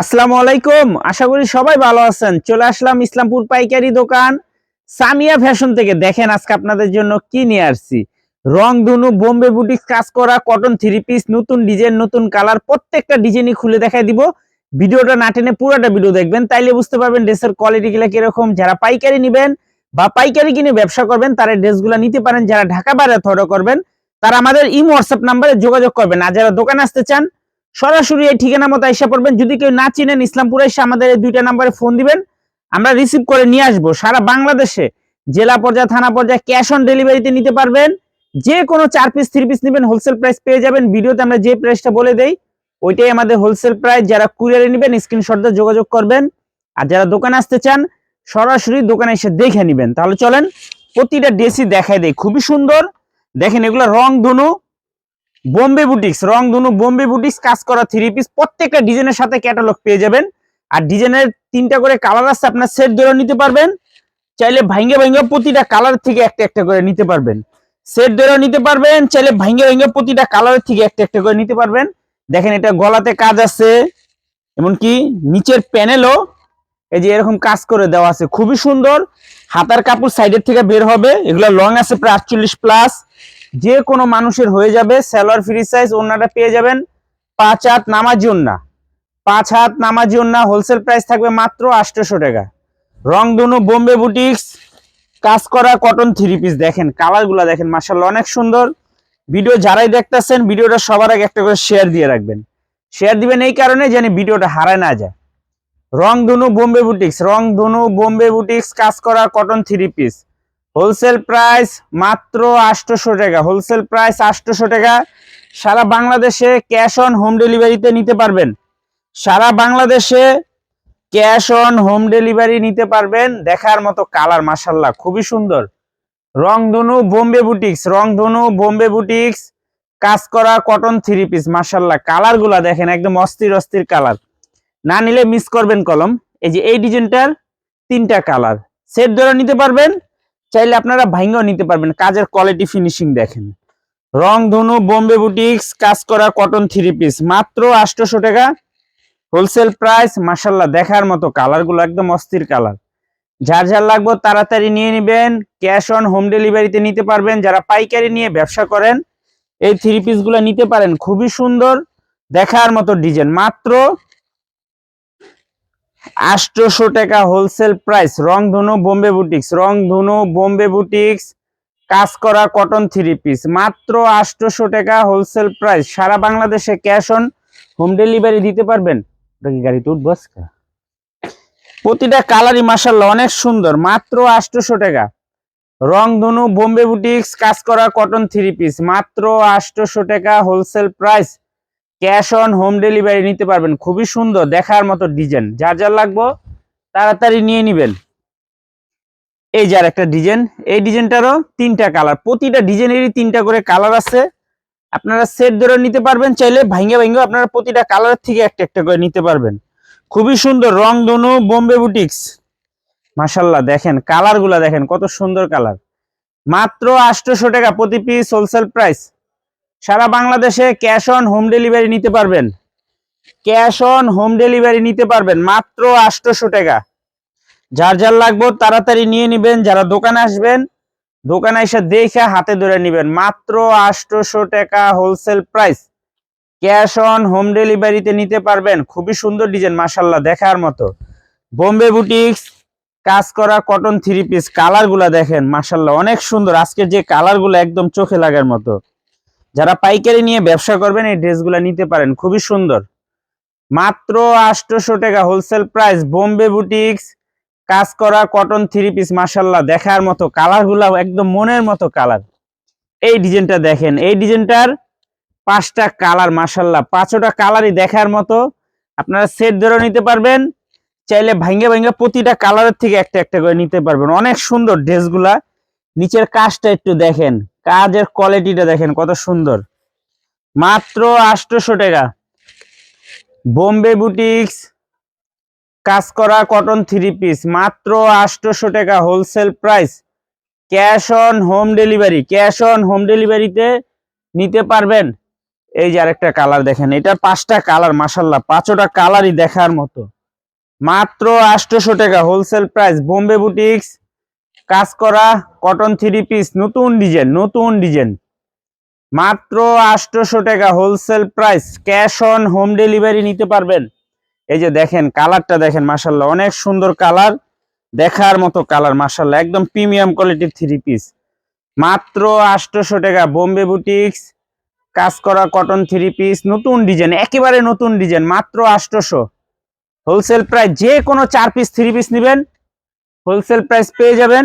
আসসালামু আলাইকুম। আশা করি সবাই ভালো আছেন। চলে আসলাম ইসলামপুর পাইকারি দোকান। সামিয়া ফ্যাশন থেকে দেখেন আজকে আপনাদের জন্য কি নিয়ে আসছি। রং ধনু, বোম্বে বুটিক কাজ করা কটন থ্রি পিস নতুন ডিজাইন নতুন কালার প্রত্যেকটা ডিজাইনই খুলে দেখাই দিব। ভিডিওটা না টেনে পুরোটা ভিডিও দেখবেন, তাইলে বুঝতে পারবেন ড্রেসের কোয়ালিটি গুলা কীরকম। যারা পাইকারি নেবেন বা পাইকারি কিনে ব্যবসা করবেন, তারা ড্রেসগুলো নিতে পারেন। যারা ঢাকা বাইরে অর্ডার করবেন, তারা আমাদের ইমো হোয়াটসঅ্যাপ নাম্বারে যোগাযোগ করবেন। আর যারা দোকানে আসতে চান সরাসরি এই ঠিকানা মতো এসে পড়বেন। যদি কেউ না চিনেন ইসলামপুরে এসে আমাদের এই দুইটা নাম্বারে ফোন দিবেন। আমরা রিসিভ করে নিয়ে আসব। সারা বাংলাদেশে জেলা পর্যায়ে, থানা পর্যায়ে ক্যাশ অন ডেলিভারিতে নিতে পারবেন। যে কোনো চার পিস থ্রি পিস নেবেন হোলসেল প্রাইস পেয়ে যাবেন। ভিডিওতে আমরা যে প্রাইসটা বলে দেই, ওইটাই আমাদের হোলসেল প্রাইস যারা কুরিয়ারে নেবেন স্ক্রিনশট দিয়ে যোগাযোগ করবেন। আর যারা দোকানে আসতে চান, সরাসরি দোকানে এসে দেখে নেবেন। তাহলে চলেন, প্রতিটা ড্রেসই দেখাই দেয় খুবই সুন্দর। দেখেন এগুলো রং ধনু। বোম্বে বুটিক্স, রং ধনু বোম্বে বুটিক্স, কাজ করা থ্রি পিস প্রত্যেকটা ডিজাইনের সাথে ক্যাটালগ পেয়ে যাবেন। আর ডিজাইনের তিনটা করে কালার আছে, আপনার সেট ধরে নিতে পারবেন। চাইলে ভাঙ্গে ভাঙ্গে প্রতিটা কালার থেকে একটা একটা করে নিতে পারবেন। সেট ধরেও নিতে পারবেন, চাইলে ভাঙ্গে ভাঙ্গে প্রতিটা কালার থেকে একটা একটা করে নিতে পারবেন। দেখেন এটা গলাতে কাজ আছে, এমনকি নিচের প্যানেলও এই যে এরকম কাজ করে দেওয়া আছে। খুবই সুন্দর। হাতার কাপড় সাইডের থেকে বের হবে, এগুলো লং আছে প্রায় আটচল্লিশ প্লাস যে কোনো মানুষের হয়ে যাবে স্যালোয়ার ফ্রি সাইজ ওনাটা পেয়ে যাবেন পাঁচ হাত নামাজি ওন্না পাঁচ হাত নামাজি ওন্না হোলসেল প্রাইস থাকবে মাত্র আটশোশো টাকা। রংধনু বোম্বে বুটিক্স কাজ করা কটন থ্রি পিস দেখেন কালারগুলো দেখেন মার্শাল্লাহ অনেক সুন্দর। ভিডিও যারাই দেখতেছেন ভিডিওটা সবার আগে একটা করে শেয়ার দিয়ে রাখবেন। শেয়ার দিবেন এই কারণে যেন ভিডিওটা হারায় না যায়। রং রংধনু বোম্বে বুটিক্স রং রংধনু বোম্বে বুটিক্স কাজ করা cotton three piece wholesale price মাত্র আটশোশো টাকা। হোলসেল প্রাইস আটশোশো টাকা। সারা বাংলাদেশে ক্যাশ অন হোম ডেলিভারিতে নিতে পারবেন। সারা বাংলাদেশে ক্যাশ অন হোম ডেলিভারি নিতে পারবেন। দেখার মতো কালার মাসাল্লাহ খুবই সুন্দর। রংধনু বোম্বে বুটিক্স, রংধনু বোম্বে বুটিক্স, কাজ করা কটন থ্রি পিস মাসাল্লাহ কালারগুলা দেখেন, একদম অস্থির অস্থির কালার। না নিলে মিস করবেন কলম। এই যে, এই ডিজাইনটার তিনটা কালার। সেট ধরে নিতে পারবেন। চাইলে আপনারা ভাঙ্গাও নিতে পারবেন। কাজের কোয়ালিটি ফিনিশিং দেখেন। রং, ধনু, বোম্বে বুটিক্স কাজ করা কটন থ্রি পিস মাত্র আটশোশো টাকা। হোলসেল প্রাইস মাসাল্লাহ দেখার মতো কালারগুলো একদম অস্থির কালার যার যার লাগবে তাড়াতাড়ি নিয়ে নেবেন। ক্যাশ অন হোম ডেলিভারিতে নিতে পারবেন। যারা পাইকারি নিয়ে ব্যবসা করেন, এই থ্রি পিসগুলো নিতে পারেন। খুবই সুন্দর, দেখার মতো ডিজাইন মাত্র আটশোশো টাকা হোলসেল প্রাইস রং ধনু বোম্বে বুটিক্স রং ধনু বোম্বে বুটিক্স কাজ করা কটন থ্রি পিস মাত্র আটশোশো টাকা হোলসেল প্রাইস সারা বাংলাদেশে ক্যাশ অন হোম ডেলিভারি দিতে পারবেন? গাড়িতে উঠবো প্রতিটা কালারই মাসাল্লাহ অনেক সুন্দর, মাত্র আটশোশো টাকা। রং ধনু বোম্বে বুটিক্স কাজ করা কটন থ্রি পিস মাত্র আটশোশো টাকা wholesale price cash on home delivery নিতে পারবেন। খুবই সুন্দর, দেখার মতো ডিজাইন। যার যার লাগবো, তাড়াতাড়ি নিয়ে নিবেন। এই যার একটা ডিজাইন। এই ডিজাইনটারও তিনটা কালার। প্রতিটা ডিজাইনেরই তিনটা করে কালার আছে। আপনারা সেট ধরে নিতে পারবেন, চাইলে ভাঙ্গে ভাঙ্গে আপনারা প্রতিটা কালার থেকে একটা একটা করে নিতে পারবেন। খুবই সুন্দর, রং ধনু, বোম্বে বুটিক্স। মাসাল্লাহ দেখেন, কালারগুলা দেখেন, কত সুন্দর কালার। মাত্র আটশোশো টাকা প্রতি পিস, হোলসেল প্রাইস। সারা বাংলাদেশে ক্যাশ অন হোম ডেলিভারি নিতে পারবেন। ক্যাশ অন হোম ডেলিভারি নিতে পারবেন, মাত্র আটশোশো টাকা। যার যার লাগবে তাড়াতাড়ি নিয়ে নেবেন, যারা দোকানে আসবেন, দোকানে এসে দেখে হাতে ধরে নিবেন। মাত্র আটশোশো টাকা wholesale price cash on home ডেলিভারিতে নিতে পারবেন। খুবই সুন্দর ডিজাইন মাসাল্লাহ দেখার মতো। বোম্বে বুটিক্স কাজ করা কটন থ্রি পিস কালারগুলা দেখেন মাসাল্লাহ অনেক সুন্দর। আজকের যে কালারগুলো একদম চোখে লাগার মতো। যারা পাইকারি নিয়ে ব্যবসা করবেন, এই ড্রেসগুলো নিতে পারেন। খুবই সুন্দর। মাত্র আটশোশো টাকা হোলসেল প্রাইস বোম্বে বুটিক্স কাজ করা কটন থ্রি পিস মাসাল্লাহ দেখার মতো কালারগুলা একদম মনের মতো কালার এই ডিজাইনটা দেখেন, এই ডিজাইনটার পাঁচটা কালার মাসাল্লাহ পাঁচটা কালারই দেখার মতো। আপনারা সেট ধরে নিতে পারবেন, চাইলে ভাঙ্গে ভাঙ্গে প্রতিটা কালারের থেকে একটা একটা করে নিতে পারবেন। অনেক সুন্দর ড্রেসগুলা। নিচের কাজটা একটু দেখেন। কাজের কোয়ালিটিটা দেখেন কত সুন্দর। মাত্র আটশোশো টাকা। বোম্বে বুটিক্স কাজ করা কটন থ্রি পিস মাত্র আটশোশো টাকা wholesale price cash on home delivery cash on home ডেলিভারিতে নিতে পারবেন। এই যে আরেকটা কালার দেখেন, এটা পাঁচটা কালার মাসাল্লাহ পাঁচটা কালারই দেখার মতো। মাত্র আটশোশো টাকা হোলসেল প্রাইস বোম্বে বুটিক্স কাজ করা কটন থ্রি পিস নতুন ডিজাইন নতুন ডিজাইন মাত্র আটশোশো টাকা wholesale price cash on home delivery নিতে পারবেন। এই যে দেখেন কালারটা দেখেন মাসাল্লাহ অনেক সুন্দর কালার দেখার মতো কালার মাসাল্লাহ একদম প্রিমিয়াম কোয়ালিটির থ্রি পিস মাত্র আটশোশো টাকা, বোম্বে বুটিক্স কাজ করা কটন থ্রি পিস নতুন ডিজাইন একেবারে নতুন ডিজাইন মাত্র আটশোশো হোলসেল প্রাইস যে কোনো চার পিস থ্রি পিস নেবেন। হোলসেল প্রাইস পেয়ে যাবেন।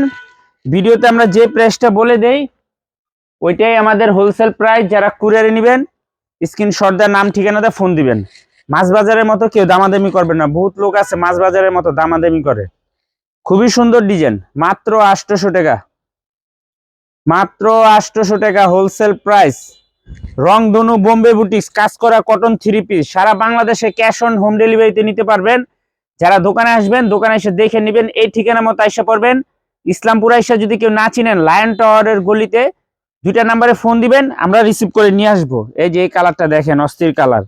ভিডিওতে আমরা যে প্রাইসটা বলে দেই, ওইটাই আমাদের হোলসেল প্রাইস যারা কুরিয়ারে নেবেন স্ক্রিনশট দেওয়ার নাম, ঠিকানাতে ফোন দিবেন। মাছ বাজারের মতো কেউ দামাদামি করবে না। বহুত লোক আছে মাছ বাজারের মতো দামাদামি করে। খুবই সুন্দর ডিজাইন মাত্র আটশোশো টাকা। মাত্র আটশোশো টাকা হোলসেল প্রাইস রং রংধনু বোম্বে বুটিক্স কাজ করা কটন থ্রি পিস সারা বাংলাদেশে ক্যাশ অন হোম ডেলিভারিতে নিতে পারবেন। যারা দোকানে আসবেন, দোকানে এসে দেখে নেবেন, এই ঠিকানা মতো এসে পড়বেন। ইসলামপুর এসে যদি কেউ না চিনেন লায়ন টাওয়ারের গলিতে দুইটা নাম্বারে ফোন দিবেন, আমরা রিসিভ করে নিয়ে আসব। এই যে এই কালারটা দেখেন, অস্থির কালার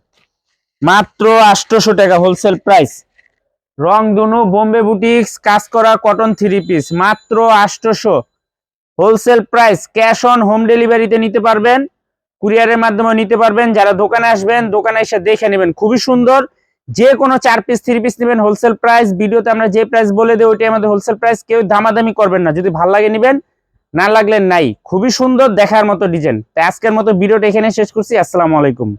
মাত্র আটশোশো টাকা হোলসেল প্রাইস রং দুনু বোম্বে বুটিক্স কাজ করা কটন থ্রি পিস মাত্র আটশোশো। Wholesale price cash on home ডেলিভারিতে নিতে পারবেন। কুরিয়ারের মাধ্যমে নিতে পারবেন। যারা দোকানে আসবেন, দোকানে এসে দেখে নেবেন। খুবই সুন্দর। যে কোনো চার পিস থ্রি পিস নেবেন হোলসেল প্রাইস ভিডিওতে আমরা যে প্রাইস বলে দেবো ওইটাই আমাদের হোলসেল প্রাইস কেউ দামাদামি করবেন না। যদি ভালো লাগে নেবেন, না লাগলে নাই। খুবই সুন্দর দেখার মতো ডিজাইন তাই আজকের মতো ভিডিওটা এখানে শেষ করছি। আসসালামু আলাইকুম।